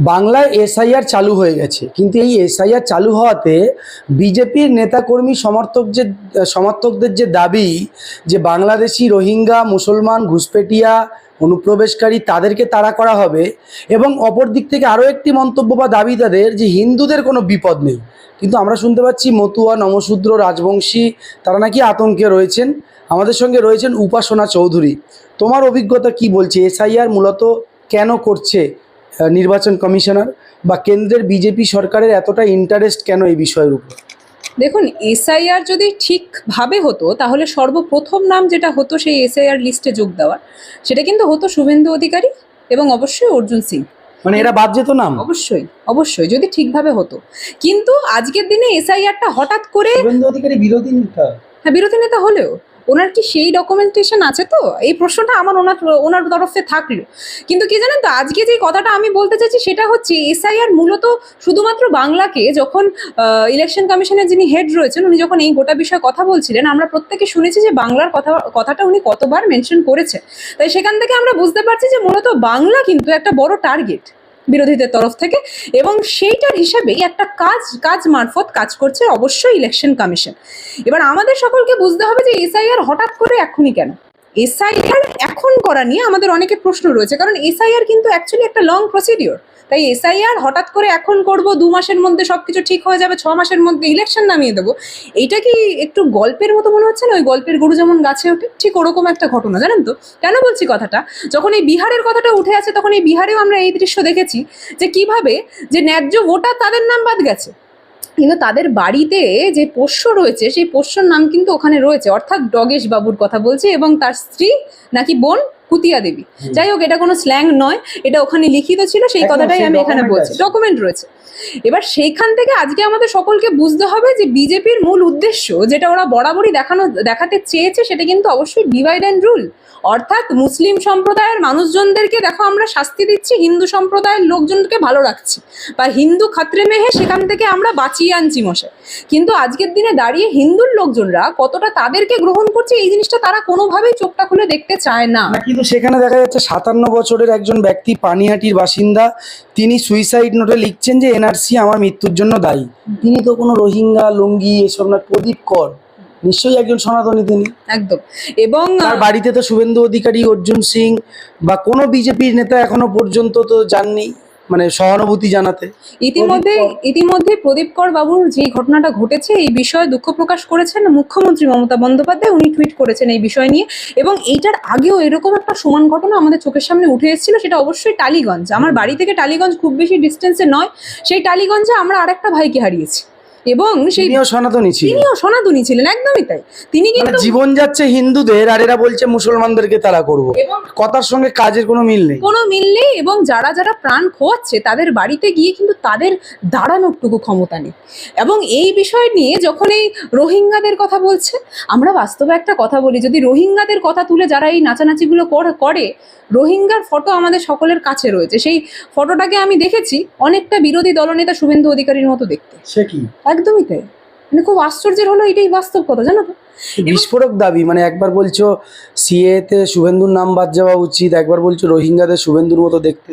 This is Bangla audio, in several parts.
বাংলায় এসআইআর চালু হয়ে গেছে। কিন্তু এই এসআইআর চালু হওয়াতে বিজেপির নেতাকর্মী সমর্থক যে, সমর্থকদের যে দাবি যে বাংলাদেশি রোহিঙ্গা, মুসলমান, ঘুষপেটিয়া, অনুপ্রবেশকারী তাদেরকে তাড়া করা হবে এবং অপর দিক থেকে আরও একটি মন্তব্য বা দাবি তাদের যে হিন্দুদের কোনো বিপদ নেই। কিন্তু আমরা শুনতে পাচ্ছি মতুয়া, নমশূদ্র, রাজবংশী, তারা নাকি আতঙ্কে রয়েছেন। আমাদের সঙ্গে রয়েছেন উপাসনা চৌধুরী। তোমার অভিজ্ঞতা কি বলছে? এসআইআর মূলত কেন করছে? নির্বাচন কমিশনার বা কেন্দ্রের বিজেপি সরকারের এতটা ইন্টারেস্ট কেন এই বিষয়ের উপর? দেখুন এসআইআর যদি ঠিকভাবে হতো তাহলে সর্বপ্রথম নাম যেটা হতো সেই এসআইআর লিস্টে যোগ দেওয়ার। সেটা কিন্তু হতো শুভেন্দু অধিকারী এবং অবশ্যই অর্জুন সিং। মানে এরা বাদ যেত নাম? অবশ্যই অবশ্যই যদি ঠিকভাবে হতো। কিন্তু আজকের দিনে এসআইআরটা হঠাৎ করে অধিকারী বিরোধী নেতা। হ্যাঁ বিরোধী নেতা হলেও। ওনার কি সেই ডকুমেন্টেশন আছে তো? এই প্রশ্নটা আমার ওনার ওনার তরফে থাকল। কিন্তু কি জানেন তো, আজকে যে কথাটা আমি বলতে চাইছি সেটা হচ্ছে এসআইআর মূলত শুধুমাত্র বাংলাকে যখন ইলেকশন কমিশনের যিনি হেড রয়েছেন, উনি যখন এই গোটা বিষয়ে কথা বলছিলেন, আমরা প্রত্যেকে শুনেছি যে বাংলার কথা, কথাটা উনি কতবার মেনশন করেছেন তাই সেখান থেকে আমরা বুঝতে পারছি যে মূলত বাংলা কিন্তু একটা বড় টার্গেট বিরোধীদের তরফ থেকে। এবং সেইটার হিসাবেই একটা কাজ কাজ মারফত কাজ করছে অবশ্যই ইলেকশন কমিশন। এবার আমাদের সকলকে বুঝতে হবে যে এসআইআর হঠাৎ করে এখনই কেন? এসআইআর এখন করা নিয়ে আমাদের অনেকে প্রশ্ন রয়েছে, কারণ এসআইআর কিন্তু অ্যাকচুয়ালি একটা লং প্রসিডিওর তাই এসআইআর হঠাৎ করে এখন করব দু মাসের মধ্যে সব কিছু ঠিক হয়ে যাবে, ছ মাসের মধ্যে ইলেকশন নামিয়ে দেবো। এইটা কি একটু গল্পের মতো মনে হচ্ছে না? ওই গল্পের গরু যেমন গাছে ওঠে, ঠিক ওরকম একটা ঘটনা, জানেন তো? কেন বলছি কথাটা? যখন এই বিহারের কথাটা উঠে আছে তখন এই বিহারেও আমরা এই দৃশ্য দেখেছি যে কীভাবে যে ন্যায্য ভোটার তাদের নাম বাদ গেছে। কিন্তু তাদের বাড়িতে যে পোষ্য রয়েছে, সেই পোষ্যর নাম কিন্তু ওখানে রয়েছে। অর্থাৎ ডগেশ বাবুর কথা বলছি এবং তার স্ত্রী নাকি বোন কুতিয়া দেবী। যাই হোক এটা কোনো স্ল্যাং নয় এটা ওখানে লিখিত ছিল সেই কথাটাই আমি এখানে বলছি। ডকুমেন্ট রয়েছে। এবার সেইখান থেকে আজকে আমাদের সকলকে বুঝতে হবে যে বিজেপির মূল উদ্দেশ্য যেটা ওরা বরাবরই দেখানো দেখাতে চেয়েছে সেটা কিন্তু অবশ্যই ডিভাইড অ্যান্ড রুল অর্থাৎ মুসলিম সম্প্রদায়ের মানুষজনদেরকে দেখো আমরা শাস্তি দিচ্ছি হিন্দু সম্প্রদায়ের লোকজনকে ভালো রাখছি। বা হিন্দু খাত্রে মেহে সেখান থেকে আমরা বাঁচিয়ে আনছি মশাই। কিন্তু আজকের দিনে দাঁড়িয়ে হিন্দুর লোকজনরা কতটা তাদেরকে গ্রহণ করছে এই জিনিসটা তারা কোনোভাবেই চোখটা খুলে দেখতে চায় না, কিন্তু সেখানে দেখা যাচ্ছে সাতান্ন বছরের একজন ব্যক্তি পানিহাটির বাসিন্দা তিনি সুইসাইড নোটে লিখছেন যে এনআরসি আমার মৃত্যুর জন্য দায়ী। তিনি তো কোনো রোহিঙ্গা লুঙ্গি এসব না প্রদীপ কর। নিশ্চয়ই একজন সনাতনী তিনি। একদম। এবং তার বাড়িতে তো শুভেন্দু অধিকারী অর্জুন সিং বা কোনো বিজেপির নেতা এখনও পর্যন্ত তো যাননি। মানে সহানুভূতি জানাতে। ইতিমধ্যে ইতিমধ্যে প্রদীপ কর বাবুর যে ঘটনাটা ঘটেছে এই বিষয়ে দুঃখ প্রকাশ করেছেন মুখ্যমন্ত্রী মমতা বন্দ্যোপাধ্যায়। উনি টুইট করেছেন এই বিষয় নিয়ে। এবং এইটার আগেও এরকম একটা সমান ঘটনা আমাদের চোখের সামনে উঠে এসেছিল সেটা অবশ্যই টালিগঞ্জ। আমার বাড়ি থেকে টালিগঞ্জ খুব বেশি ডিস্টেন্সে নয়। সেই টালিগঞ্জে আমরা আরেকটা ভাইকে হারিয়েছি। এবং সেই তিনিও সনাতনী ছিলেন। তিনিও সনাতনী ছিলেন একদমই তাই। তিনি মানে কিন্তু জীবন যাচ্ছে হিন্দুদের আর এরা বলছে মুসলমানদেরকে তারা করব। কথার সঙ্গে কাজের কোনো মিল নেই। কোনো মিল নেই এবং যারা যারা প্রাণ খোয়াচ্ছে তাদের বাড়িতে গিয়ে কিন্তু তাদের দাঁড়ানোরটুকু ক্ষমতা নেই। এবং এই বিষয় নিয়ে যখন এই রোহিঙ্গাদের কথা বলছে আমরা বাস্তবে একটা কথা বলি যদি রোহিঙ্গাদের কথা তুলে যারা এই নাচানাচিগুলো কর- করে রোহিঙ্গার ফটো আমাদের সকলের কাছে রয়েছে। সেই ফটোটাকে আমি দেখেছি অনেকটা বিরোধী দলনেতা শুভেন্দু অধিকারীর মতো দেখতে। সে কি? একদমই তাই। মানে খুব আশ্চর্যের হলো এটাই বাস্তব কথা জানো তো? বিস্ফোরক দাবি মানে একবার বলছো সিএ তে শুভেন্দুর নাম বাদ যাওয়া উচিত একবার বলছো রোহিঙ্গাদের শুভেন্দুর মতো দেখতে।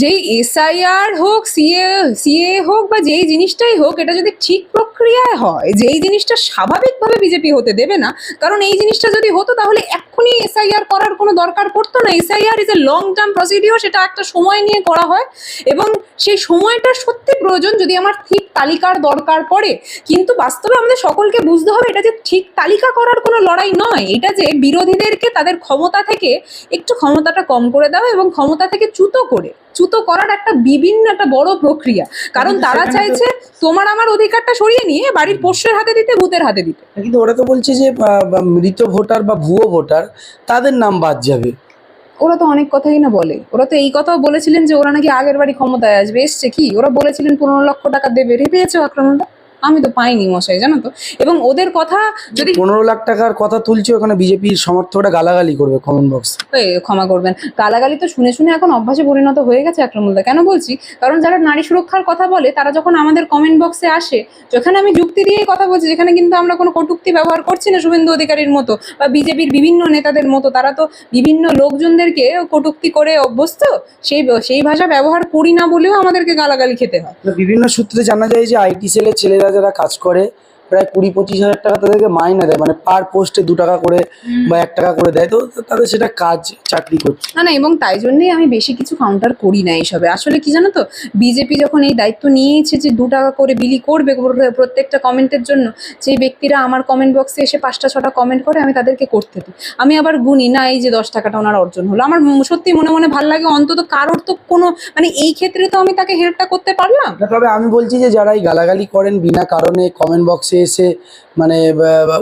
যেই এসআইআর হোক সিএ সিএ হোক বা যেই জিনিসটাই হোক এটা যদি ঠিক প্রক্রিয়ায় হয় যেই জিনিসটা স্বাভাবিকভাবে বিজেপি হতে দেবে না কারণ এই জিনিসটা যদি হতো তাহলে এক্ষুনি এসআইআর করার কোনো দরকার পড়তো না। SIR is a long term procedure সেটা একটা সময় নিয়ে করা হয়। এবং সেই সময়টা সত্যি প্রয়োজন যদি আমার ঠিক তালিকার দরকার পড়ে। কিন্তু বাস্তবে আমাদের সকলকে বুঝতে হবে এটা যে ঠিক তালিকা করার কোনো লড়াই নয়। এটা যে বিরোধীদেরকে তাদের ক্ষমতা থেকে একটু ক্ষমতাটা কম করে দেওয়া এবং ক্ষমতা থেকে চ্যুত করে। চ্যুত করার একটা বিভিন্ন একটা বড় প্রক্রিয়া। কারণ তারা চাইছে তোমার আমার অধিকারটা সরিয়ে নিয়ে বাড়ির পোষ্যের হাতে দিতে ভূতের হাতে দিতে। কিন্তু ওরা তো বলছে যে মৃত ভোটার বা ভুয়ো ভোটার তাদের নাম বাদ যাবে। ওরা তো অনেক কথাই না বলে। ওরা তো এই কথাও বলেছিলেন যে ওরা নাকি আগের বাড়ি ক্ষমতায় আসবে। এসছে কি? ওরা বলেছিলেন পনেরো লক্ষ টাকা দেবে। রে পেয়েছ আক্রমণটা? আমি তো পাইনি মশাই জানো তো? এবং ওদের কথা যদি পনেরো লাখ টাকার কথা তুলছে ওখানে বিজেপির সমর্থকরা গালাগালি করবে কমেন্ট বক্স ক্ষমা করবেন। গালাগালি তো শুনে শুনে এখন অভ্যাসে পরিণত হয়ে গেছে আক্রমণদা। কেন বলছি? কারণ যারা নারী সুরক্ষার কথা বলে তারা যখন আমাদের কমেন্ট বক্সে আসে যেখানে আমি যুক্তি দিয়েই কথা বলছি যেখানে কিন্তু আমরা কোনো কটুক্তি ব্যবহার করছি না শুভেন্দু অধিকারীর মতো বা বিজেপির বিভিন্ন নেতাদের মতো তারা তো বিভিন্ন লোকজনদেরকে কটুক্তি করে অভ্যস্ত সেই সেই ভাষা ব্যবহার করি না বলেও আমাদেরকে গালাগালি খেতে হয়। বিভিন্ন সূত্রে জানা যায় যে আইটি সেলের ছেলেরা যারা কাজ করে প্রায় কুড়ি পঁচিশ হাজার টাকা তাদেরকে মাইনে দেয় মানে পার পোস্টে দু টাকা করে বা এক টাকা করে দেয়। তো তাদের সেটা কাজ চাকরি করছে। না না এবং তাই জন্যই আমি বেশি কিছু কাউন্টার করি না এইসবে। আসলে কি জানো তো বিজেপি যখন এই দায়িত্ব নিয়েছে যে দু টাকা করে বিলি করবে প্রত্যেকটা কমেন্টের জন্য যে ব্যক্তিরা আমার কমেন্ট বক্সে এসে পাঁচটা ছটা কমেন্ট করে আমি তাদেরকে করতে দিই। আমি আবার গুনি না এই যে দশ টাকাটা ওনার অর্জন হলো। আমার সত্যি মনে মনে ভালো লাগে অন্তত কারোর তো কোনো মানে এই ক্ষেত্রে তো আমি তাকে হেল্পটা করতে পারলাম। তবে আমি বলছি যে যারা এই গালাগালি করেন বিনা কারণে কমেন্ট বক্সে এসে এসে মানে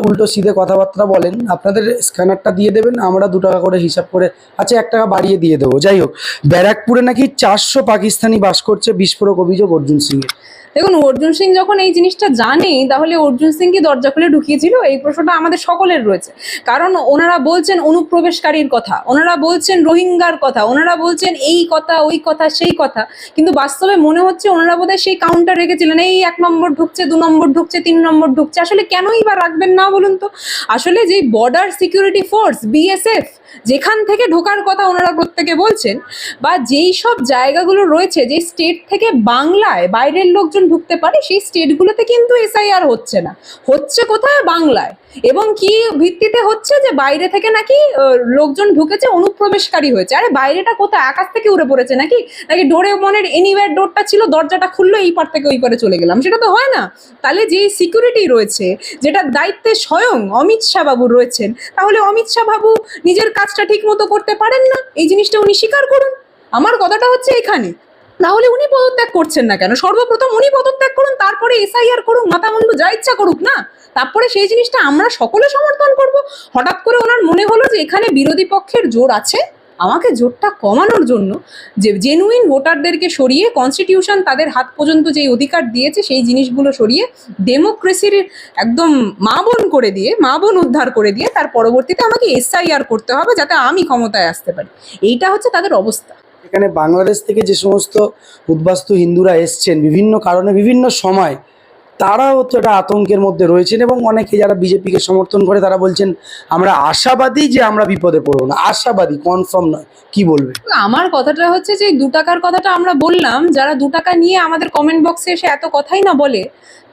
উল্টো সিধে কথাবার্তা বলেন, আপনাদের স্ক্যানারটা দিয়ে দেবেন, আমরা দু টাকা করে হিসাব করে আচ্ছা এক টাকা বাড়িয়ে দিয়ে দেবো। যাই হোক, ব্যারাকপুরে নাকি চারশো পাকিস্তানি বাস করছে, বিস্ফোরক অভিযোগ অর্জুন সিংয়ের। দেখুন, অর্জুন সিং যখন এই জিনিসটা জানে, তাহলে অর্জুন সিং কি দরজা খুলে ঢুকিয়েছিল? এই প্রশ্নটা আমাদের সকলের রয়েছে। কারণ ওনারা বলছেন অনুপ্রবেশকারীর কথা, ওনারা বলছেন রোহিঙ্গার কথা, ওনারা বলছেন এই কথা, ওই কথা, সেই কথা। কিন্তু বাস্তবে মনে হচ্ছে ওনারা বোধহয় সেই কাউন্টার রেখেছিলেন, এই এক নম্বর ঢুকছে, দু নম্বর ঢুকছে, তিন নম্বর ঢুকছে। আসলে কেনই বা রাখবেন না বলুন তো? আসলে যে বর্ডার সিকিউরিটি ফোর্স বিএসএফ যেখান থেকে ঢোকার কথা ওনারা প্রত্যেকে বলছেন, বা যেই সব জায়গাগুলো রয়েছে যে স্টেট থেকে বাংলায় বাইরের লোকজন ঢুকতে পারে, সেই স্টেটগুলোতে কিন্তু এসআইআর হচ্ছে না। হচ্ছে কোথায়? বাংলায়। এবং কি ভিত্তিতে হচ্ছে যে বাইরে থেকে নাকি লোকজন ঢুকেছে, অনুপ্রবেশকারী হয়েছে। আরে বাইরেটা কোথায়? আকাশ থেকে উড়ে পড়েছে নাকি? নাকি ডোরে মনের এনিওয়ার ডোরটা ছিল, দরজাটা খুললো, এই পার থেকে ওই পারে চলে গেলাম। সেটা তো হয় না। তাহলে যেই সিকিউরিটি রয়েছে যেটার দায়িত্বে স্বয়ং অমিত শাহ বাবু রয়েছেন, তাহলে অমিত শাহ বাবু নিজের কাজটা ঠিক মতো করতে পারেন না? এই জিনিসটা উনি স্বীকার করুন। আমার কথাটা হচ্ছে এখানে। তাহলে উনি পদত্যাগ করছেন না কেন? সর্বপ্রথম উনি পদত্যাগ করুন, তারপরে এসআইআর করুক মাথা মুন্ডু যা ইচ্ছা করুক, না? তারপরে সেই জিনিসটা আমরা সকলে সমর্থন করব। হঠাৎ করে ওনার মনে হলো যে এখানে বিরোধী পক্ষের জোর আছে, আমাকে জোরটা কমানোর জন্য যে জেনুইন ভোটারদেরকে সরিয়ে কনস্টিটিউশন তাদের হাত পর্যন্ত যেই অধিকার দিয়েছে, সেই জিনিসগুলো সরিয়ে ডেমোক্রেসির একদম মা বোন করে দিয়ে, মা বোন উদ্ধার করে দিয়ে তার পরবর্তীতে আমাকে এসআইআর করতে হবে যাতে আমি ক্ষমতায় আসতে পারি। এইটা হচ্ছে তাদের অবস্থা। এখানে বাংলাদেশ থেকে যে সমস্ত উদ্বাস্তু হিন্দুরা এসছেন বিভিন্ন কারণে বিভিন্ন সময় তারাও তো একটা আতঙ্কের মধ্যে রয়েছেন এবং অনেকে যারা বিজেপিকে সমর্থন করে তারা বলছেন, আমরা আশাবাদী যে আমরা বিপদে পড়ব না। আশাবাদী কনফার্ম নয়। কি বলবে? আমার কথাটা হচ্ছে যে, দু টাকার কথাটা আমরা বললাম, যারা দু টাকা নিয়ে আমাদের কমেন্ট বক্সে এসে এত কথাই না বলে,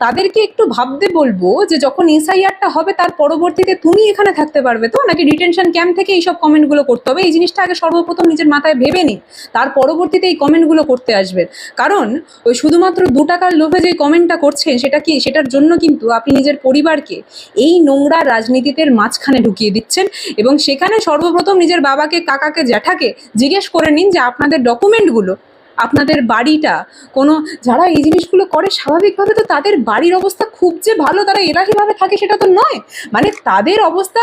তাদেরকে একটু ভাবতে বলব যে, যখন এসআইআরটা হবে, তার পরবর্তীতে তুমি এখানে থাকতে পারবে তো? নাকি ডিটেনশন ক্যাম্প থেকে এইসব কমেন্টগুলো করতে হবে? এই জিনিসটা আগে সর্বপ্রথম নিজের মাথায় ভেবে নিন তার পরবর্তীতে এই কমেন্টগুলো করতে আসবেন কারণ, ওই শুধুমাত্র দু টাকার লোভে যে কমেন্টটা করছেন সেটা কি, সেটার জন্য কিন্তু আপনি নিজের পরিবারকে এই নোংরা রাজনীতিতে মাঝখানে ঢুকিয়ে দিচ্ছেন এবং সেখানে সর্বপ্রথম নিজের বাবাকে, কাকাকে, জ্যাঠাকে জিজ্ঞেস করে নিন যে আপনাদের ডকুমেন্টগুলো আপনাদের বাড়িটা, কোনো যারা এই জিনিসগুলো করে স্বাভাবিকভাবে তো তাদের বাড়ির অবস্থা খুব যে ভালো তারা এলাকিভাবে থাকে সেটা তো নয়। মানে তাদের অবস্থা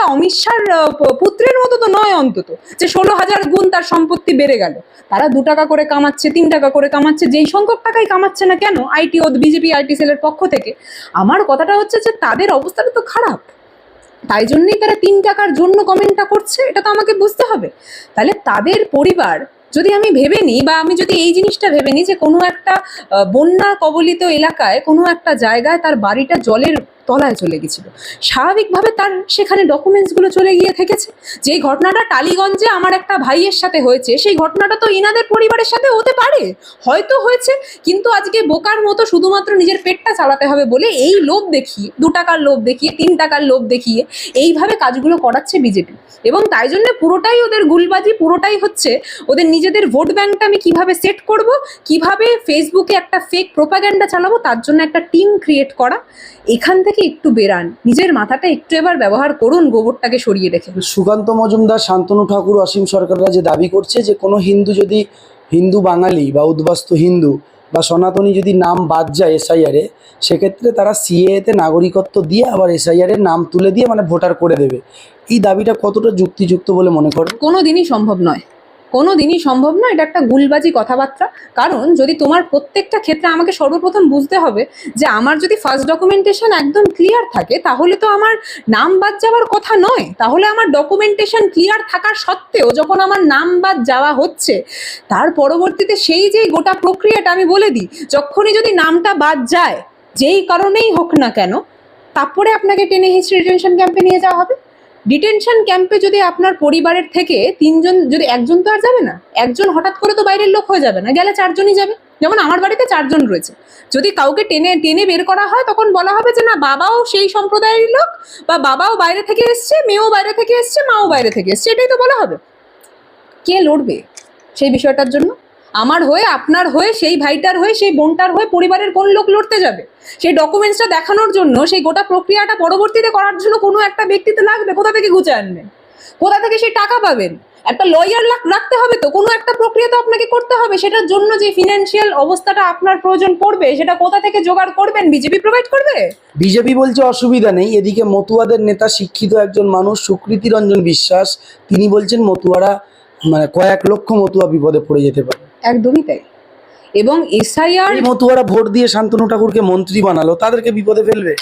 প- পুত্রের মতো তো নয় অন্তত, যে ষোলো হাজার গুণ তার সম্পত্তি বেড়ে গেল। তারা দু টাকা করে কামাচ্ছে, তিন টাকা করে কামাচ্ছে, যেই সংখ্যক টাকাই কামাচ্ছে না কেন আইটি ও বিজেপি আইটি সেলের পক্ষ থেকে। আমার কথাটা হচ্ছে যে তাদের অবস্থাটা তো খারাপ। তাই জন্যই তারা তিন টাকার জন্য কমেন্টটা করছে, এটা তো আমাকে বুঝতে হবে। তাহলে তাদের পরিবার যদি আমি ভেবে নিই বা আমি যদি এই জিনিসটা ভেবে নিই যে কোনো একটা বন্যা কবলিত এলাকায় কোনো একটা জায়গায় তার বাড়িটা জলের তলায় চলে গেছিল। স্বাভাবিকভাবে তার সেখানে ডকুমেন্টসগুলো চলে গিয়ে থেকেছে। যে ঘটনাটা টালিগঞ্জে আমার একটা ভাইয়ের সাথে হয়েছে, সেই ঘটনাটা তো ইনাদের পরিবারের সাথে হতে পারে। হয়তো হয়েছে, কিন্তু আজকে বোকার মতো শুধুমাত্র নিজের পেটটা চালাতে হবে বলে এই লোভ দেখিয়ে, দু টাকার লোভ দেখিয়ে, তিন টাকার লোভ দেখিয়ে এইভাবে কাজগুলো করাচ্ছে বিজেপি। এবং তাই জন্য পুরোটাই ওদের গুলবাজি, পুরোটাই হচ্ছে ওদের নিজেদের ভোট ব্যাংকটা আমি কীভাবে সেট করব, কীভাবে ফেসবুকে একটা ফেক প্রোপাগ্যান্ডা চালাবো, তার জন্য একটা টিম ক্রিয়েট করা। এখান থেকে একটু বেরান। নিজের মাথাটা একটু এবার ব্যবহার করুন গোবরটাকে সরিয়ে রেখে। সুকান্ত মজুমদার শান্তনু ঠাকুর অসীম সরকাররা যে দাবি করছে যে কোনো হিন্দু যদি হিন্দু বাঙালি বা উদ্বাস্তু হিন্দু বা সনাতনী যদি নাম বাদ যায় এসআইআরে সেক্ষেত্রে তারা সিএতে নাগরিকত্ব দিয়ে আবার এসআইআরের নাম তুলে দিয়ে মানে ভোটার করে দেবে। এই দাবিটা কতটা যুক্তিযুক্ত বলে মনে করো কোনো দিনই সম্ভব নয়। কোনো দিনই সম্ভব না, এটা একটা গুলবাজি কথাবার্তা। কারণ যদি তোমার প্রত্যেকটা ক্ষেত্রে আমাকে সর্বপ্রথম বুঝতে হবে যে আমার যদি ফার্স্ট ডকুমেন্টেশন একদম ক্লিয়ার থাকে, তাহলে তো আমার নাম বাদ যাওয়ার কথা নয়। তাহলে আমার ডকুমেন্টেশন ক্লিয়ার থাকার সত্ত্বেও যখন আমার নাম বাদ যাওয়া হচ্ছে, তার পরবর্তীতে সেই যে গোটা প্রক্রিয়াটা আমি বলে দিই, যখনই যদি নামটা বাদ যায়, যেই কারণেই হোক না কেন, তারপরে আপনাকে টেনে হিস্ট্রি ডিটেনশন ক্যাম্পে নিয়ে যাওয়া হবে। ডিটেনশন ক্যাম্পে যদি আপনার পরিবারের থেকে তিনজন, যদি একজন তো আর যাবে না, একজন হঠাৎ করে তো বাইরের লোক হয়ে যাবে না, গেলে চারজনই যাবে। যেমন আমার বাড়িতে চারজন রয়েছে। যদি কাউকে টেনে টেনে বের করা হয়, তখন বলা হবে যে না, বাবাও সেই সম্প্রদায়ের লোক বা বাবাও বাইরে থেকে এসছে, মেয়েও বাইরে থেকে এসছে, মাও বাইরে থেকে এসছে, এটাই তো বলা হবে। কে লড়বে সেই বিষয়টার জন্য? আমার হয়ে, আপনার হয়ে, সেই ভাইটার হয়ে, সেই বোনটার হয়ে পরিবারের কোন লোক লড়তে যাবে? সেই ডকুমেন্টসটা দেখানোর জন্য, সেই গোটা প্রক্রিয়াটা পরবর্তীতে করার জন্য কোনো একটা ব্যক্তি তো লাগবে? কোথা থেকে গুছে আনবেন কোথা থেকে সেই টাকা পাবেন? একটা লয়ার রাখতে হবে তো? কোনো একটা প্রক্রিয়া তো আপনাকে করতে হবে। সেটার জন্য যে ফিনান্সিয়াল অবস্থাটা আপনার প্রয়োজন পড়বে, সেটা কোথা থেকে জোগাড় করবেন? বিজেপি প্রোভাইড করবে? বিজেপি বলছে অসুবিধা নেই। এদিকে মতুয়াদের নেতা, শিক্ষিত একজন মানুষ, সুকৃতি রঞ্জন বিশ্বাস, তিনি বলছেন মতুয়ারা মানে কয়েক লক্ষ মতুয়া বিপদে পড়ে যেতে পারে। একদমই তাই। এবং এসআইআর মতুয়ারা ভোট দিয়ে শান্তনু ঠাকুরকে মন্ত্রী বানালো তাদেরকে বিপদে ফেলবে?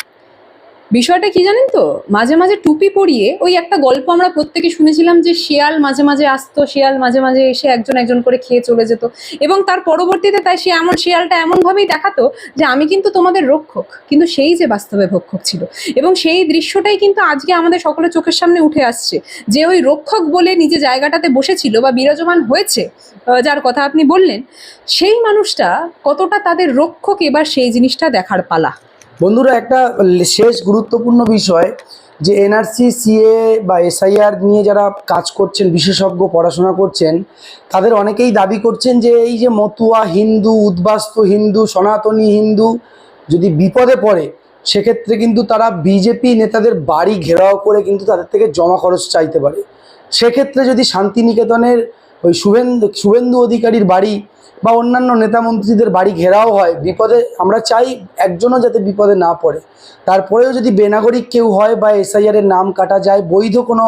বিষয়টা কি জানেন তো? মাঝে মাঝে টুপি পরিয়ে ওই একটা গল্প আমরা প্রত্যেকে শুনেছিলাম যে শিয়াল মাঝে মাঝে আসতো, শিয়াল মাঝে মাঝে এসে একজন একজন করে খেয়ে চলে যেত। এবং তার পরবর্তীতে তাই সে এমন শিয়ালটা এমনভাবেই দেখাতো যে আমি কিন্তু তোমাদের রক্ষক, কিন্তু সেই যে বাস্তবে ভক্ষক ছিল। এবং সেই দৃশ্যটাই কিন্তু আজকে আমাদের সকলের চোখের সামনে উঠে আসছে। যে ওই রক্ষক বলে নিজে জায়গাটাতে বসেছিল বা বিরাজমান হয়েছে যার কথা আপনি বললেন, সেই মানুষটা কতটা তাদের রক্ষক এবার সেই জিনিসটা দেখার পালা। বন্ধুরা, একটা শেষ গুরুত্বপূর্ণ বিষয় যে এনআরসি সিএ বা এসআইআর নিয়ে যারা কাজ করছেন, বিশেষজ্ঞ পড়াশোনা করছেন, তাদের অনেকেই দাবি করছেন যে এই যে মতুয়া হিন্দু, উদ্বাস্তু হিন্দু, সনাতনী হিন্দু যদি বিপদে পড়ে, সেক্ষেত্রে কিন্তু তারা বিজেপি নেতাদের বাড়ি ঘেরাও করে কিন্তু তাদের থেকে জমা খরচ চাইতে পারে। সেক্ষেত্রে যদি শান্তিনিকেতনের ওই শুভেন্দু শুভেন্দু অধিকারীর বাড়ি বা অন্যান্য নেতা মন্ত্রীদের বাড়ি ঘেরাও হয়, বিপদে আমরা চাই একজনও যাতে বিপদে না পড়ে। তারপরেও যদি বেনাগরিক কেউ হয় বা এসআইআর এর নাম কাটা যায় বৈধ কোনো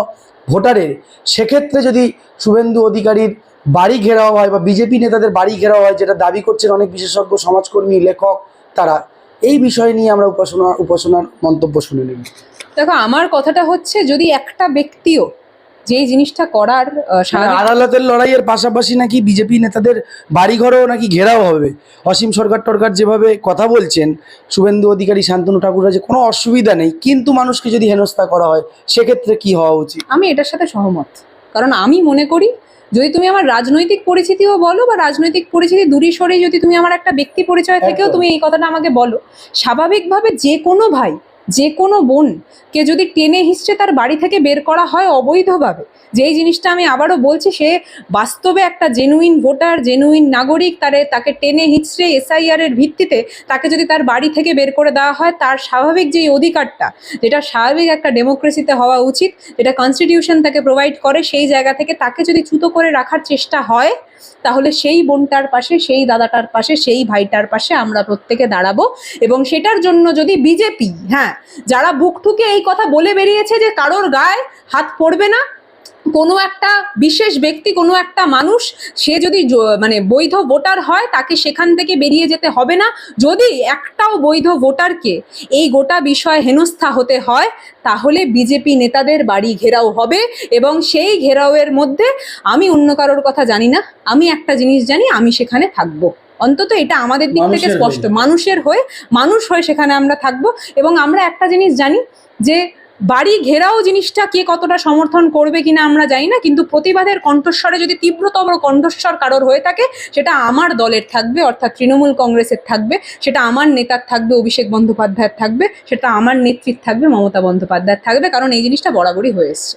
ভোটারের, সেক্ষেত্রে যদি শুভেন্দু অধিকারীর বাড়ি ঘেরাও হয় বা বিজেপি নেতাদের বাড়ি ঘেরাও হয়, যেটা দাবি করছেন অনেক বিশেষজ্ঞ, সমাজকর্মী, লেখক তারা, এই বিষয় নিয়ে আমরা উপাসনা, উপাসনার মন্তব্য শুনে নেব। দেখো, আমার কথাটা হচ্ছে যদি একটা ব্যক্তিও যেই জিনিসটা করার মানে আদালতের লড়াইয়ের পাশাপাশি নাকি বিজেপি নেতাদের বাড়িঘরও নাকি ঘেরাও হবে? অসীম সরকার টরকার যেভাবে কথা বলছেন শুভেন্দু অধিকারী শান্তনু ঠাকুরের যে কোনো অসুবিধা নেই কিন্তু মানুষকে যদি হেনস্থা করা হয় সেক্ষেত্রে কি হওয়া উচিত? আমি এটার সাথে সহমত। কারণ আমি মনে করি যদি তুমি আমার রাজনৈতিক পরিচিতিও বলো বা রাজনৈতিক পরিচিতি দূরে সরে যদি তুমি আমার একটা ব্যক্তি পরিচয় থেকেও তুমি এই কথাটা আমাকে বলো স্বাভাবিকভাবে যে কোনো ভাই যে কোনো বোনকে যদি টেনে হিসছে তার বাড়ি থেকে বের করা হয় অবৈধভাবে, যেই জিনিসটা আমি আবারও বলছি, সে বাস্তবে একটা জেনুইন ভোটার জেনুইন নাগরিক, তারে, তাকে টেনে হিচড়ে এসআইআর এর ভিত্তিতে তাকে যদি তার বাড়ি থেকে বের করে দেওয়া হয়, তার স্বাভাবিক যেই অধিকারটা, যেটা স্বাভাবিক একটা ডেমোক্রেসিতে হওয়া উচিত, যেটা কনস্টিটিউশন তাকে প্রোভাইড করে, সেই জায়গা থেকে তাকে যদি ছুতো করে রাখার চেষ্টা হয় তাহলে সেই বোনটার পাশে, সেই দাদাটার পাশে, সেই ভাইটার পাশে আমরা প্রত্যেকে দাঁড়াবো। এবং সেটার জন্য যদি বিজেপি হ্যাঁ যারা বুক ঠুকে এই কথা বলে বেরিয়েছে যে কারোর গায়ে হাত পড়বে না কোনো একটা বিশেষ ব্যক্তি কোনো একটা মানুষ সে যদি মানে বৈধ ভোটার হয় তাকে সেখান থেকে বেরিয়ে যেতে হবে না। যদি একটাও বৈধ ভোটারকে এই গোটা বিষয়ে হেনস্থা হতে হয় তাহলে বিজেপি নেতাদের বাড়ি ঘেরাও হবে এবং সেই ঘেরাওয়ের মধ্যে আমি অন্য কারোর কথা জানি না। আমি একটা জিনিস জানি আমি সেখানে থাকব। অন্তত এটা আমাদের দিক থেকে স্পষ্ট। মানুষের হয়ে মানুষ হয়ে সেখানে আমরা থাকব। এবং আমরা একটা জিনিস জানি যে বাড়ি ঘেরাও জিনিসটা কে কতটা সমর্থন করবে কিনা আমরা জানি না, কিন্তু প্রতিবাদের কণ্ঠস্বরে যদি তীব্রতম কণ্ঠস্বর কারোর হয়ে থাকে, সেটা আমার দলের থাকবে, অর্থাৎ তৃণমূল কংগ্রেসের থাকবে, সেটা আমার নেতার থাকবে, অভিষেক বন্দ্যোপাধ্যায়ের থাকবে, সেটা আমার নেতৃত্ব থাকবে, মমতা বন্দ্যোপাধ্যায়ের থাকবে, কারণ এই জিনিসটা বরাবরই হয়ে এসছে।